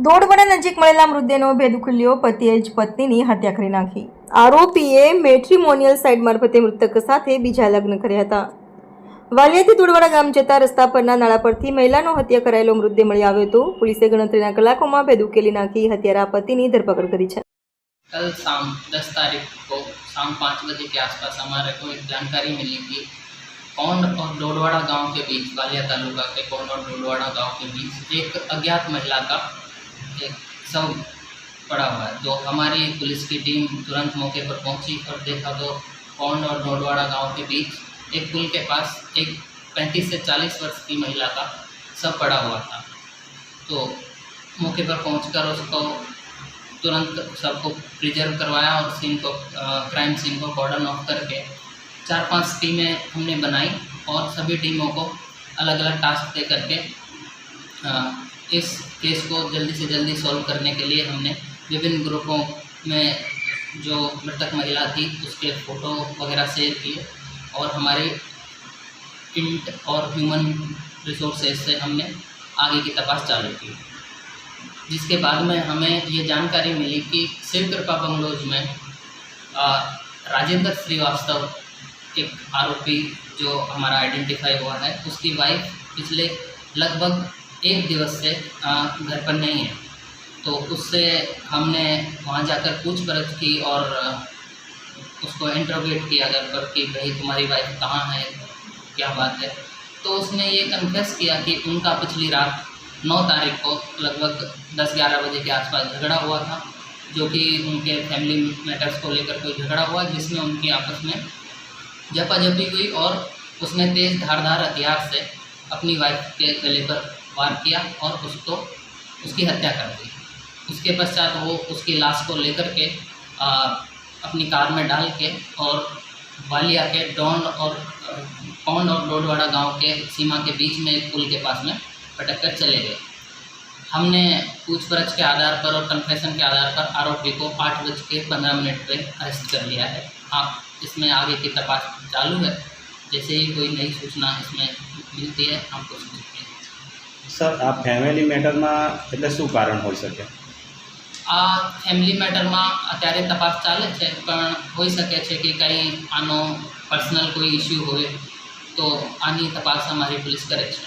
દોડવડા નજીક મળેલા મૃતદેહનો ભેદ ખુલ્યો પતિએ જ પત્નીની હત્યા કરી નાખી આરોપીએ મેટ્રિમોનિયલ સાઇટ મારફતે મૃતક સાથે બીજા લગ્ન કર્યા હતા વાલિયાથી દોડવાડા ગામ જતા રસ્તા પરના નાળા પરથી મહિલાનો હત્યા કરાયેલો મૃતદેહ મળી આવ્યો હતો પોલીસે ગણતરીના કલાકોમાં ભેદ ઉકેલી નાખી હત્યારા પતિની ધરપકડ કરી છે कल शाम दस तारीख को शाम पाँच बजे के आसपास हमारे को एक जानकारी मिली कि कौंड और डोडवाड़ा गांव के बीच बालिया तालुका के कौंड और डोडवाड़ा गांव के बीच एक अज्ञात महिला का एक शव पड़ा हुआ है। तो हमारी पुलिस की टीम तुरंत मौके पर पहुँची और देखा तो पौंड और डोडवाड़ा गाँव के बीच एक पुल के पास एक पैंतीस से चालीस वर्ष की महिला का शव पड़ा हुआ था। तो मौके पर पहुंचकर उसको तुरंत सबको प्रिजर्व करवाया और सीन को क्राइम सीन को कॉर्डन ऑफ़ करके चार पाँच टीमें हमने बनाई और सभी टीमों को अलग अलग टास्क दे करके इस केस को जल्दी से जल्दी सॉल्व करने के लिए हमने विभिन्न ग्रुपों में जो मृतक महिला थी, उसके फ़ोटो वगैरह शेयर किए और हमारी इंट और ह्यूमन रिसोर्सेज से हमने आगे की तपास चालू की। जिसके बाद में हमें ये जानकारी मिली कि शिव कृपा बंगलोज में राजेंद्र श्रीवास्तव एक आरोपी जो हमारा आइडेंटिफाई हुआ है, उसकी वाइफ पिछले लगभग एक दिवस से घर पर नहीं है। तो उससे हमने वहाँ जाकर पूछपरछ की और उसको इंट्रोगेट किया घर पर कि भाई तुम्हारी वाइफ कहाँ है? क्या बात है? तो उसने ये कन्फेस किया कि उनका पिछली रात नौ तारीख को लगभग दस ग्यारह बजे के आसपास झगड़ा हुआ था, जो कि उनके फैमिली मैटर्स को लेकर कोई झगड़ा हुआ, जिसमें उनकी आपस में झपाझपी हुई और उसने तेज़ धारदार हथियार से अपनी वाइफ के गले पर वार किया और उसको उसकी हत्या कर दी। उसके पश्चात वो उसकी लाश को लेकर के आ, अपनी कार में डाल के और वालिया के डोंड और पौंड और डोडवाड़ा गाँव के सीमा के बीच में एक पुल के पास में पटक कर चले गए। हमने पूछपरछ के आधार पर और कन्फेशन के आधार पर आरोपी को आठ बज के पंद्रह मिनट पर अरेस्ट कर लिया है। आप इसमें आगे की तपास चालू है। जैसे ही कोई नई सूचना इसमें मिलती है आपको सूचित। સર, આ ફેમિલી મેટરમાં એટલે શું કારણ હોઈ શકે? આ ફેમિલી મેટરમાં અત્યારે તપાસ ચાલે છે, પણ હોઈ શકે છે કે કંઈ આનો પર્સનલ કોઈ ઇસ્યુ હોય તો આની તપાસ અમારી પોલીસ કરે છે